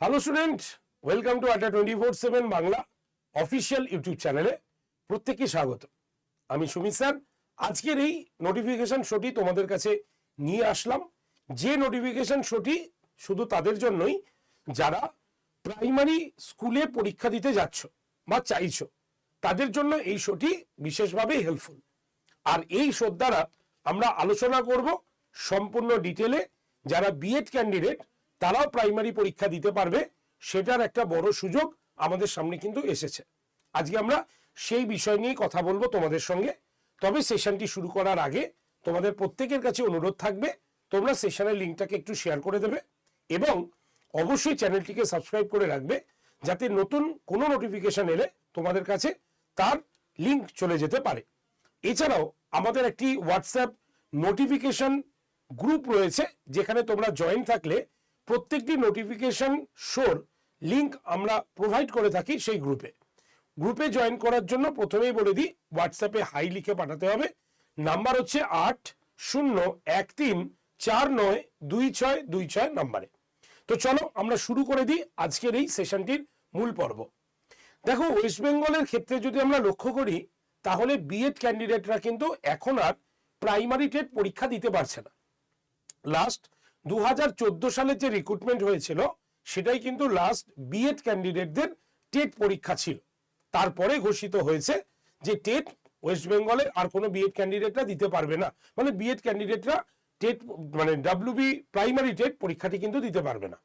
Hello student welcome to Adda twenty four seven Bangla official YouTube চ্যানেলে প্রত্যেককে স্বাগত। আমি সুমিত স্যার। আজকের এই নোটিফিকেশন শোটি তোমাদের কাছে নিয়ে আসলাম। যে নোটিফিকেশন শোটি শুধু তাদের জন্যই, যারা প্রাইমারি স্কুলে পরীক্ষা দিতে যাচ্ছ বা চাইছো, তাদের জন্য এই শোটি বিশেষভাবে হেল্পফুল আর এই শোর দ্বারা আমরা আলোচনা করব সম্পূর্ণ ডিটেলে যারা বিএড ক্যান্ডিডেট তারাও প্রাইমারি পরীক্ষা দিতে পারবে, সেটার একটা বড় সুযোগ আমাদের সামনে কিন্তু এসেছে। আজকে আমরা সেই বিষয় নিয়ে কথা বলব তোমাদের সঙ্গে। তবে সেশনটি শুরু করার আগে তোমাদের প্রত্যেকের কাছে অনুরোধ থাকবে, তোমরা সেশনের লিঙ্কটাকে একটু শেয়ার করে দেবে এবং অবশ্যই চ্যানেলটিকে সাবস্ক্রাইব করে রাখবে, যাতে নতুন কোনো নোটিফিকেশন এলে তোমাদের কাছে তার লিংক চলে যেতে পারে। এছাড়াও আমাদের একটি হোয়াটসঅ্যাপ নোটিফিকেশন গ্রুপ রয়েছে, যেখানে তোমরা জয়েন থাকলে প্রত্যেকটি নোটিফিকেশন শোর লিংক আমরা প্রোভাইড করে থাকি সেই গ্রুপে গ্রুপে জয়েন করার জন্য প্রথমেই বলে দিই হোয়াটসঅ্যাপে হাই লিখে পাঠাতে হবে। নাম্বার হচ্ছে আট শূন্য এক তিন চার নয় দুই ছয় দুই ছয় নাম্বারে তো চলো আমরা শুরু করে দিই আজকের এই সেশনটির মূল পর্ব। দেখো ওয়েস্ট বেঙ্গলের ক্ষেত্রে যদি আমরা লক্ষ্য করি, তাহলে বিএড ক্যান্ডিডেটরা কিন্তু এখন আর প্রাইমারি টেট পরীক্ষা দিতে পারছে না। লাস্ট দু হাজার চোদ্দ সালে যে রিক্রুটমেন্ট হয়েছিল, সেটাই কিন্তু লাস্ট বিএড ক্যান্ডিডেটদের টেট পরীক্ষা ছিল। তারপরে ঘোষিত হয়েছে যে টেট ওয়েস্ট বেঙ্গলে আর কোনো বিএড ক্যান্ডিডেটরা দিতে পারবে না। মানে বিএড ক্যান্ডিডেটরা টেট মানে ডাব্লিউবি প্রাইমারি টেট পরীক্ষাটি কিন্তু দিতে পারবে না।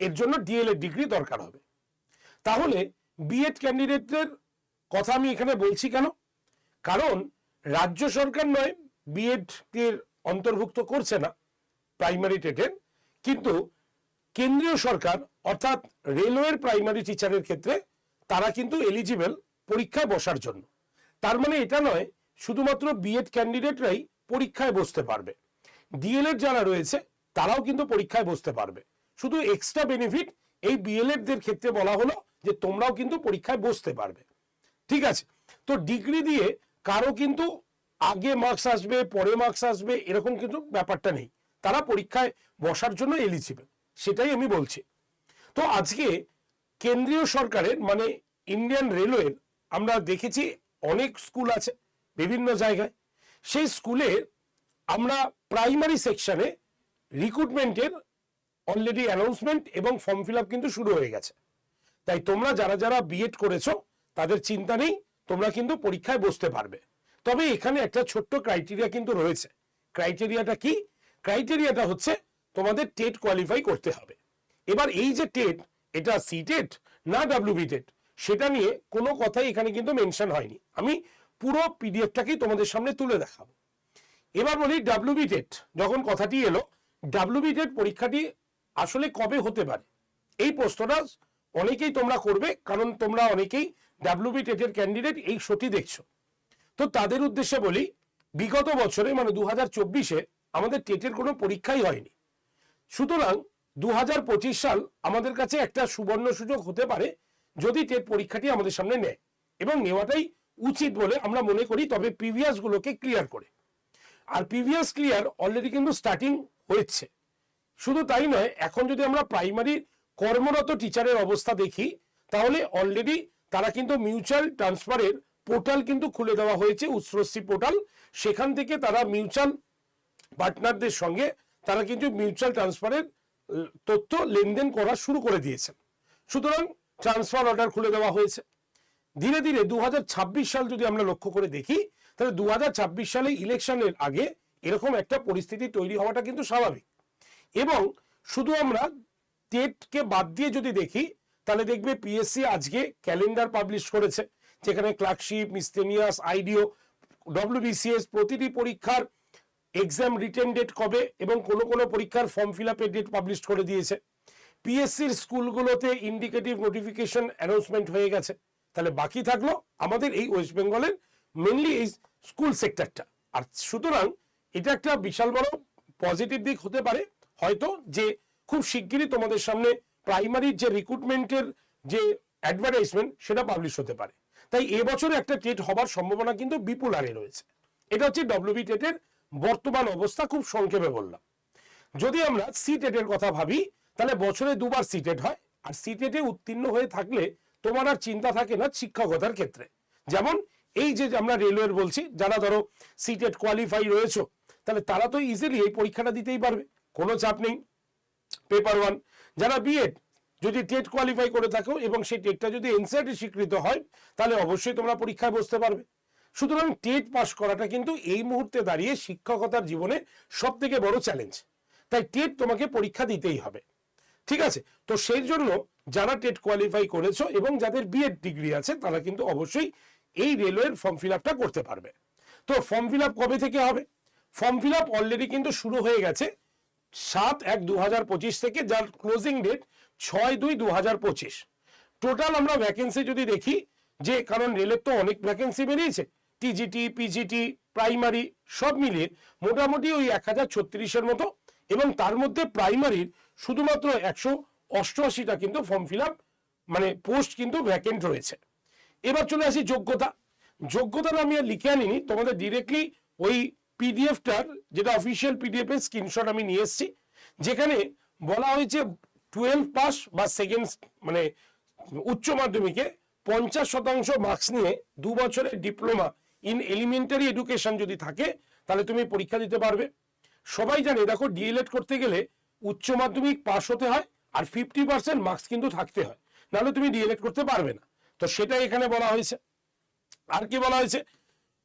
এর জন্য ডিএলএড ডিগ্রি দরকার হবে। তাহলে বিএড ক্যান্ডিডেটদের কথা আমি এখানে বলছি কেন? কারণ রাজ্য সরকার নয় বিএড এর অন্তর্ভুক্ত করছে না। প্রাইমারি টেটের কিন্তু কেন্দ্রীয় সরকার, অর্থাৎ রেলওয়ের প্রাইমারি টিচারের ক্ষেত্রে তারা কিন্তু এলিজিবল পরীক্ষায় বসার জন্য। তার মানে এটা নয়, শুধুমাত্র বিএড ক্যান্ডিডেটরাই পরীক্ষায় বসতে পারবে। ডিএলএড যারা রয়েছে, তারাও কিন্তু পরীক্ষায় বসতে পারবে। শুধু এক্সট্রা বেনিফিট এই বিএলএডদের ক্ষেত্রে বলা হলো যে তোমরাও কিন্তু পরীক্ষায় বসতে পারবে। ঠিক আছে? তো ডিগ্রি দিয়ে কারও কিন্তু আগে মার্কস আসবে, পরে মার্কস আসবে, এরকম কিন্তু ব্যাপারটা নেই। তারা পরীক্ষায় বসার জন্য এলিজিবল সেটাই আমি বলছি। তো আজকে কেন্দ্রীয় সরকারের মানে ইন্ডিয়ান রেলওয়ের আমরা দেখেছি অনেক স্কুল আছে বিভিন্ন জায়গায়। সেই স্কুলে আমরা প্রাইমারি সেকশনে রিক্রুটমেন্টের অলরেডি অ্যানাউন্সমেন্ট এবং ফর্ম ফিল কিন্তু শুরু হয়ে গেছে। তাই তোমরা যারা যারা বিএড করেছ, তাদের চিন্তা নেই, তোমরা কিন্তু পরীক্ষায় বসতে পারবে। তবে এখানে একটা ছোট্ট ক্রাইটেরিয়া কিন্তু রয়েছে। ক্রাইটেরিয়াটা কি? ক্রাইটেরিয়াটা হচ্ছে তোমাদের টেট কোয়ালিফাই করতে হবে। এবার এই যে টেট, এটা সি টেট না ডাব্লিউবি টেট সেটা নিয়ে কোনো কথাই এখানে কিন্তু মেনশন হয়নি। আমি পুরো পিডিএফটাকেই তোমাদের সামনে তুলে দেখাবো। এবার বলি ডাব্লিউবি টেট যখন কথাটি এলো ডাব্লিউবি টেট পরীক্ষাটি আসলে কবে হতে পারে? এই প্রশ্নটা অনেকেই তোমরা করবে, কারণ তোমরা অনেকেই ডাব্লিউবি টেটের ক্যান্ডিডেট এই শোটি দেখছ। তো তাদের উদ্দেশ্যে বলি, বিগত বছরে মানে দু হাজার চব্বিশে আমাদের টেটের কোনো পরীক্ষাই হয়নি। সুতরাং দু হাজার পঁচিশ সাল আমাদের কাছে একটা সুবর্ণ সুযোগ হতে পারে যদি টেট পরীক্ষাটি আমাদের সামনে নেয় এবং নেওয়াটাই উচিত বলে আমরা মনে করি, তবে প্রিভিয়াস গুলোকে ক্লিয়ার করে। আর প্রিভিয়াস ক্লিয়ার অলরেডি কিন্তু স্টার্টিং হয়েছে। শুধু তাই নয়, এখন যদি আমরা প্রাইমারি কর্মরত টিচারের অবস্থা দেখি, তাহলে অলরেডি তারা কিন্তু মিউচুয়াল ট্রান্সফারের পোর্টাল কিন্তু খুলে দেওয়া হয়েছে উৎসশ্রী পোর্টাল সেখান থেকে তারা মিউচুয়াল পার্টনারদের সঙ্গে তারা কিন্তু মিউচুয়াল ট্রান্সফারের তথ্য লেনদেন করা শুরু করে দিয়েছেন। সুতরাং ট্রান্সফার অর্ডার খুলে দেওয়া হয়েছে। ধীরে ধীরে দু সাল যদি আমরা লক্ষ্য করে দেখি, তাহলে দু সালে ইলেকশনের আগে এরকম একটা পরিস্থিতি তৈরি হওয়াটা কিন্তু স্বাভাবিক। এবং শুধু আমরা টেটকে বাদ দিয়ে যদি দেখি, তাহলে দেখবে পিএসসি আজকে ক্যালেন্ডার পাবলিশ করেছে, যেখানে ক্লার্কশিপ মিসটেনিয়াস আইডিও ডব্লিউবিসিএস প্রতিটি পরীক্ষার এক্সাম রিটেন ডেট কবে এবং কোনো কোনো পরীক্ষার ফর্ম ফিল আপের ডেট পাবলিশ করে দিয়েছে। পিএসসির স্কুলগুলোতে ইন্ডিকেটিভ নোটিফিকেশন অ্যানাউন্সমেন্ট হয়ে গেছে। তাহলে বাকি থাকল আমাদের এই ওয়েস্ট বেঙ্গলের মেনলি এই স্কুল সেক্টরটা আর সুতরাং এটা একটা বিশাল বড় পজিটিভ দিক হতে পারে। হয়তো যে খুব শিগগিরই তোমাদের সামনে প্রাইমারির যে রিক্রুটমেন্টের যে অ্যাডভার্টাইজমেন্ট সেটা পাবলিশ হতে পারে। তাই এবছরে একটা টেট হবার সম্ভাবনা কিন্তু বিপুল হারে রয়েছে। এটা হচ্ছে ডব্লিউবি টেটের বর্তমান অবস্থা খুব সংক্ষেপে বললাম। যদি আমরা সি টেটের কথা ভাবি, তাহলে বছরে দুবার সি টেট হয়, আর সিটেটে উত্তীর্ণ হয়ে থাকলে তোমার আর চিন্তা থাকে না শিক্ষকতার ক্ষেত্রে। যেমন এই যে আমরা রেলওয়ের বলছি, যারা ধরো সিটেট কোয়ালিফাই রয়েছে, তাহলে তারা তো ইজিলি এই পরীক্ষাটা দিতেই পারবে, কোনো চাপ নেই। পেপার ওয়ান যারা বিএড যদি টেট কোয়ালিফাই করে থাকো এবং সেই টেটটা যদি এনসিআরটি স্বীকৃত হয়, তাহলে অবশ্যই তোমরা পরীক্ষায় বসতে পারবে। সুতরাং টেট পাস করাটা কিন্তু এই মুহূর্তে দাঁড়িয়ে শিক্ষকতার জীবনে সব থেকে বড় চ্যালেঞ্জ তাই টেট তোমাকে পরীক্ষা দিতেই হবে। ঠিক আছে? তো সেই জন্য যারা টেট কোয়ালিফাই করেছ এবং যাদের বিএড ডিগ্রি আছে, তারা কিন্তু অবশ্যই এই রেলওয়ের ফর্ম ফিল আপটা করতে পারবে। তো ফর্ম ফিল আপ কবে থেকে হবে? ফর্ম ফিল আপ অলরেডি কিন্তু শুরু হয়ে গেছে সাত এক দু হাজার পঁচিশ থেকে, যার ক্লোজিং ডেট ছয় দুই দু হাজার পঁচিশ। টোটাল আমরা ভ্যাকেন্সি যদি দেখি, যে কারণ রেলের তো অনেক ভ্যাকেন্সি বেরিয়েছে টিজিটি পিজিটি প্রাইমারি সব মিলিয়ে মোটামুটি ওই এক হাজার ছত্রিশের মতো এবং তার মধ্যে প্রাইমারির শুধুমাত্র একশো অষ্টআশিটা কিন্তু ফর্ম ফিল আপ মানে পোস্ট কিন্তু ভ্যাকেন্ট রয়েছে। এবার চলে আসি যোগ্যতা। যোগ্যতাটা আমি আর লিখে আনিনি, তোমাদের ডিরেক্টলি ওই পিডিএফটার যেটা অফিসিয়াল পিডিএফ এর স্ক্রিনশট আমি নিয়ে এসেছি, যেখানে বলা হয়েছে টুয়েলভ পাস বা সেকেন্ড মানে উচ্চ মাধ্যমিকে পঞ্চাশ শতাংশ মার্কস নিয়ে দু বছরের ডিপ্লোমা ইন এলিমেন্টারি এডুকেশন যদি থাকে, তাহলে তুমি পরীক্ষা দিতে পারবে। সবাই জানে, দেখো ডিএলএড করতে গেলে উচ্চ মাধ্যমিক পাস হতে হয় আর ফিফটি পার্সেন্ট মার্কস কিন্তু থাকতে হয়। নাহলে তুমি ডিএলএড করতে পারবে না। তো সেটাই এখানে বলা হয়েছে। আর কি বলা হয়েছে?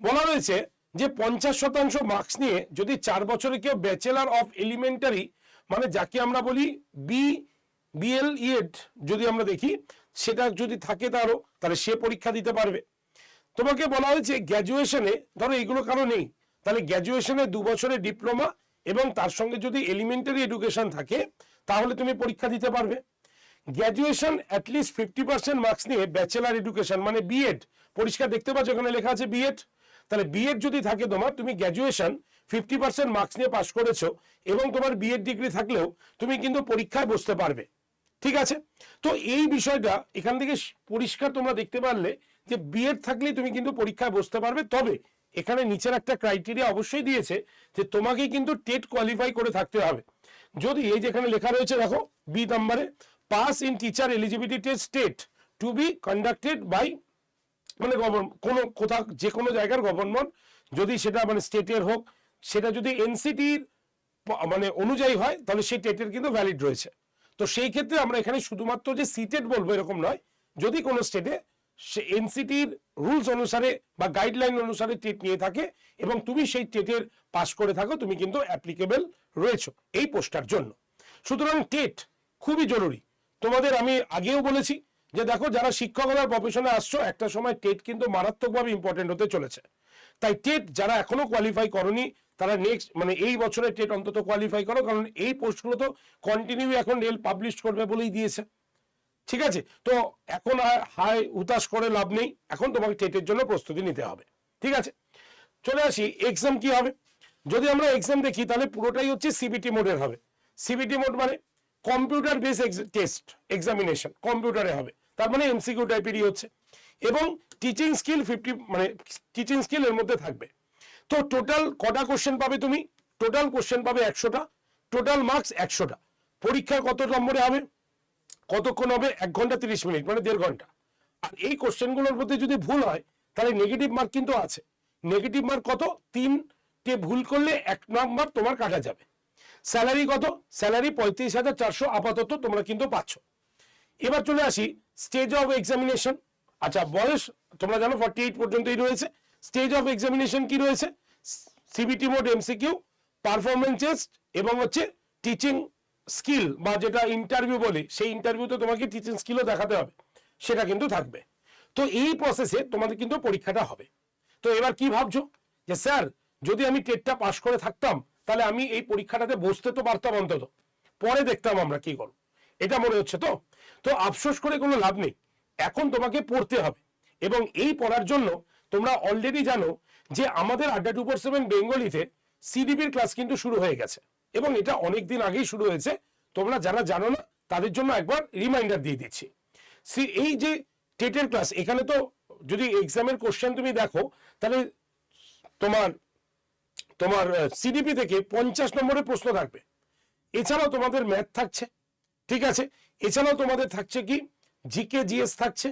বলা হয়েছে যে পঞ্চাশ শতাংশ মার্কস নিয়ে যদি চার বছরে কেউ ব্যাচেলার অফ এলিমেন্টারি মানে যাকে আমরা বলি বি বিএল ইএড যদি আমরা দেখি, সেটা যদি থাকে তারও, তাহলে সে পরীক্ষা দিতে পারবে। তোমাকে বলা হয়েছে গ্র্যাজুয়েশনে ধরো এগুলো কারও নেই, তাহলে গ্র্যাজুয়েশনে দু বছরের ডিপ্লোমা এবং তার সঙ্গে যদি এলিমেন্টারি এডুকেশন থাকে, তাহলে তুমি পরীক্ষা দিতে পারবে। Graduation at least fifty percent marks নিয়ে ব্যাচেলার এডুকেশন মানে বিএড পরিষ্কার দেখতে পাচ্ছ এখানে লেখা আছে বিএড তাহলে বিএড যদি থাকে তোমার, তুমি গ্র্যাজুয়েশন ফিফটি পার্সেন্ট মার্কস নিয়ে পাশ করেছ এবং তোমার বিএড ডিগ্রি থাকলেও তুমি কিন্তু পরীক্ষায় বসতে পারবে। ঠিক আছে? তো এই বিষয়টা এখান থেকে পরিষ্কার তোমরা দেখতে পারলে যে বিএড থাকলে তুমি কিন্তু পরীক্ষায় বসতে পারবে। তবে এখানে নিচের একটা ক্রাইটেরিয়া অবশ্যই দিয়েছে যে তোমাকে কিন্তু টেট কোয়ালিফাই করে থাকতে হবে। যদি এই যেখানে লেখা রয়েছে, দেখো বি নাম্বারে pass in teacher eligibility test state to be conducted by মানে কোনো কোথাও যে কোনো জায়গার গভর্নমেন্ট যদি সেটা মানে স্টেটের হোক, সেটা যদি এনসিটির মানে অনুযায়ী হয়, তাহলে সেই টেটের কিন্তু ভ্যালিড রয়েছে। তো সেই ক্ষেত্রে আমরা এখানে শুধুমাত্র যে সিটেড বলব এরকম নয়, যদি কোনো স্টেটে সে এনসিটির রুলস অনুসারে বা গাইডলাইন অনুসারে টেট নিয়ে থাকে এবং তুমি সেই টেটের পাস করে থাকো, তুমি কিন্তু অ্যাপ্লিকেবল রয়েছো এই পোস্টার জন্য। সুতরাং টেট খুবই জরুরি। তোমাদের আমি আগেও বলেছি যে দেখো, যারা শিক্ষকতার প্রফেশনে আসছো, একটা সময় টেট কিন্তু মারাত্মকভাবে ইম্পর্টেন্ট হতে চলেছে। তাই টেট যারা এখনও কোয়ালিফাই করনি তারা নেক্সট মানে এই বছরে টেট অন্তত কোয়ালিফাই করো, কারণ এই পোস্টগুলো তো কন্টিনিউ এখন রেল পাবলিশ করবে বলেই দিয়েছে। ঠিক আছে? তো এখন আর হাই উতাস করে লাভ নেই। এখন তোমাকে টেটের জন্য প্রস্তুতি নিতে হবে। ঠিক আছে? চলে আসি এক্সাম কি হবে? যদি আমরা এক্সাম দেখি, তাহলে পুরোটাই হচ্ছে সিবিটি মোডের হবে। সিবিটি মোড মানে কম্পিউটার বেস টেস্ট এক্সামিনেশন কম্পিউটারে হবে। তার মানে এমসিকিউ টাইপেরই হচ্ছে। এবং টিচিং স্কিল ফিফটি মানে টিচিং স্কিল এর মধ্যে থাকবে। তো টোটাল কটা কোশ্চেন পাবে তুমি? টোটাল কোশ্চেন পাবে একশোটা। টোটাল মার্কস একশোটা। পরীক্ষা কত নম্বরে হবে? কতক্ষণ হবে? এক ঘণ্টা তিরিশ মিনিট মানে দেড় ঘণ্টা। আর এই কোশ্চেনগুলোর মধ্যে যদি ভুল হয়, তাহলে নেগেটিভ মার্ক কিন্তু আছে। নেগেটিভ মার্ক কত? তিনটে ভুল করলে এক নম্বর তোমার কাটা যাবে। স্যালারি কত? স্যালারি পঁয়ত্রিশ হাজার চারশো আপাতত তোমরা কিন্তু পাচ্ছ। এবার চলে আসি স্টেজ অফ এক্সামিনেশন আচ্ছা বয়স তোমরা জানো ফর্টি এইট পর্যন্তই রয়েছে। স্টেজ অফ এক্সামিনেশন কি রয়েছে? CBT mode MCQ performance test এবং হচ্ছে টিচিং স্কিল বা যেটা ইন্টারভিউ বলি, সেই ইন্টারভিউতে তোমাকে টিচিং স্কিলও দেখাতে হবে। সেটা কিন্তু থাকবে। তো এই প্রসেসে তোমাদের কিন্তু পরীক্ষাটা হবে। তো এবার কি ভাবছ? যে স্যার, যদি আমি টেটটা পাশ করে থাকতাম, তাহলে আমি এই পরীক্ষাটাতে বসতে তো পারতাম অন্তত। পরে দেখতাম আমরা কি করব। এটা মনে হচ্ছে তো? তো আফসোস করে কোনো লাভ নেই। এখন তোমাকে পড়তে হবে। এবং এই পড়ার জন্য তোমরা অলরেডি জানো যে আমাদের আড্ডা টু সেভেন বেঙ্গলিতে সিডিপির ক্লাস কিন্তু শুরু হয়ে গেছে। এবং এটা অনেক দিন আগেই শুরু হয়েছে। তোমরা যারা জানো না, তাদের জন্য একবার রিমাইন্ডার দিয়ে দিচ্ছি। সি এই যে টেটের ক্লাস এখানে তো যদি এক্সামের কোশ্চেন তুমি দেখো, তাহলে তোমার তোমার সিডিপি থেকে পঞ্চাশ নম্বরের প্রশ্ন থাকবে। এছাড়াও তোমাদের ম্যাথ থাকছে, ঠিক আছে? এছাড়াও তোমাদের থাকছে কি? জিকে জিএস থাকছে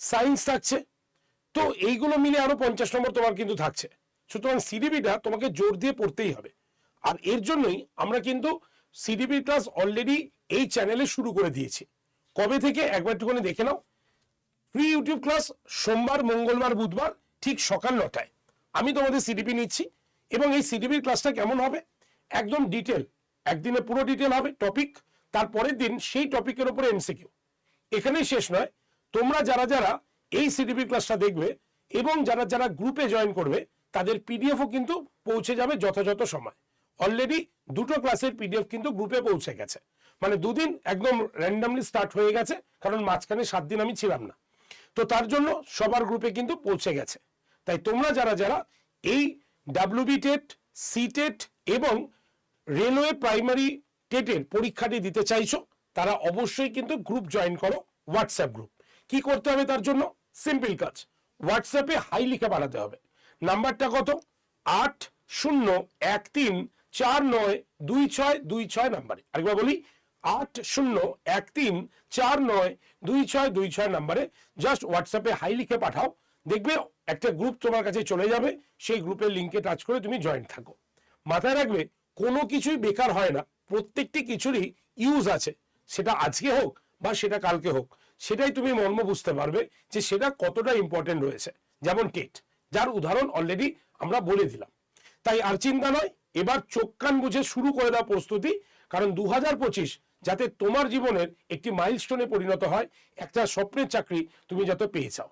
সায়েন্স থাকছে তো এইগুলো মিলে আরও পঞ্চাশ নম্বর তোমার কিন্তু থাকছে। সুতরাং সিডিবিটা তোমাকে জোর দিয়ে পড়তেই হবে। আর এর জন্যই আমরা কিন্তু সিডিবি ক্লাস অলরেডি এই চ্যানেলে শুরু করে দিয়েছি। কবে থেকে? একবার একটুখানি দেখে নাও। ফ্রি ইউটিউব ক্লাস সোমবার, মঙ্গলবার, বুধবার ঠিক সকাল নটায়। আমি তোমাদের সিডিপি নিচ্ছি এবং এই সিডিপির ক্লাসটা কেমন হবে? একদম ডিটেল একদিনে পুরো ডিটেল হবে টপিক তারপরের দিন সেই টপিকের উপরে এমসিকিউ এখানেই শেষ নয়। তোমরা যারা যারা এই সিডিপি ক্লাসটা দেখবে এবং যারা যারা গ্রুপে জয়েন করবে, তাদের পিডিএফও কিন্তু পৌঁছে যাবে যথাযথ সময়। অলরেডি দুটো ক্লাসের পিডিএফ কিন্তু গ্রুপে পৌঁছে গেছে। মানে দুদিন একদম র্যান্ডামলি স্টার্ট হয়ে গেছে, কারণ মাঝখানে সাত দিন আমি ছিলাম না। তো তার জন্য সবার গ্রুপে কিন্তু পৌঁছে গেছে। তাই তোমরা যারা যারা এই ডাব্লিউবি টেট সি টেট এবং রেলওয়ে প্রাইমারি টেটের পরীক্ষাটি দিতে চাইছো, তারা অবশ্যই কিন্তু গ্রুপ জয়েন করো হোয়াটসঅ্যাপ গ্রুপ কি করতে হবে তার জন্য? সিম্পল কাজ হোয়াটসঅ্যাপে হাই লিখে পাঠাতে হবে। নাম্বারটা কত? আট, শূন্য, এক, তিন, চার, নয়, দুই, ছয় দুই, ছয় নাম্বারে আরেকবার বলি, আট, শূন্য, এক, তিন, চার, নয়, দুই, ছয় দুই, ছয় নাম্বারে জাস্ট হোয়াটসঅ্যাপে হাই লিখে পাঠাও। দেখবে একটা গ্রুপ তোমার কাছে চলে যাবে, সেই গ্রুপের লিঙ্কে টাচ করে তুমি জয়েন থাকো। মাথায় রাখবে, কোনো কিছুই বেকার হয় না, প্রত্যেকটি কিছুরই ইউজ আছে। সেটা আজকে হোক বা সেটা কালকে হোক। সেটাই তুমি মর্ম বুঝতে পারবে যে সেটা কতটা ইম্পর্টেন্ট রয়েছে। যেমন টেট যার উদাহরণ অলরেডি আমরা বলে দিলাম। তাই আর চিন্তা নয়, এবার চোখ কান বুঝে শুরু করে দাও প্রস্তুতি, কারণ দু যাতে তোমার জীবনের একটি মাইলস্টোনে পরিণত হয়, একটা স্বপ্নের চাকরি তুমি যাতে পেয়ে যাও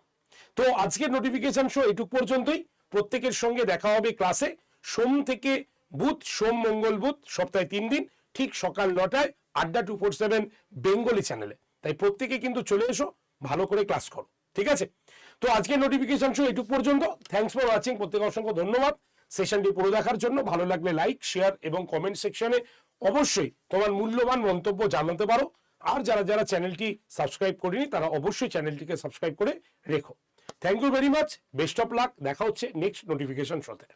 তো আজকের নোটিফিকেশন শো এটুক পর্যন্তই। প্রত্যেকের সঙ্গে দেখা হবে ক্লাসে সোম থেকে বুধ, সোম মঙ্গল বুধ, সপ্তাহে তিন দিন, ঠিক সকাল নটায় আড্ডা টু ফোর সেভেন, বেঙ্গলি চ্যানেলে তাই প্রত্যেকে কিন্তু চলে এসো, ভালো করে ক্লাস করো, ঠিক আছে? তো আজকের নোটিফিকেশন শো এটুক পর্যন্ত। থ্যাংকস ফর ওয়াচিং প্রত্যেকে অসংখ্য ধন্যবাদ। সেশনটি পুরো দেখার জন্য ভালো লাগলে লাইক শেয়ার এবং কমেন্ট সেকশনে অবশ্যই তোমার মূল্যবান মন্তব্য জানাতে পারো। আর যারা যারা চ্যানেলটি সাবস্ক্রাইব করেনি, তারা অবশ্যই চ্যানেলটিকে সাবস্ক্রাইব করে রেখো। Thank you very much best of luck দেখা হচ্ছে নেক্সট নোটিফিকেশন শোতে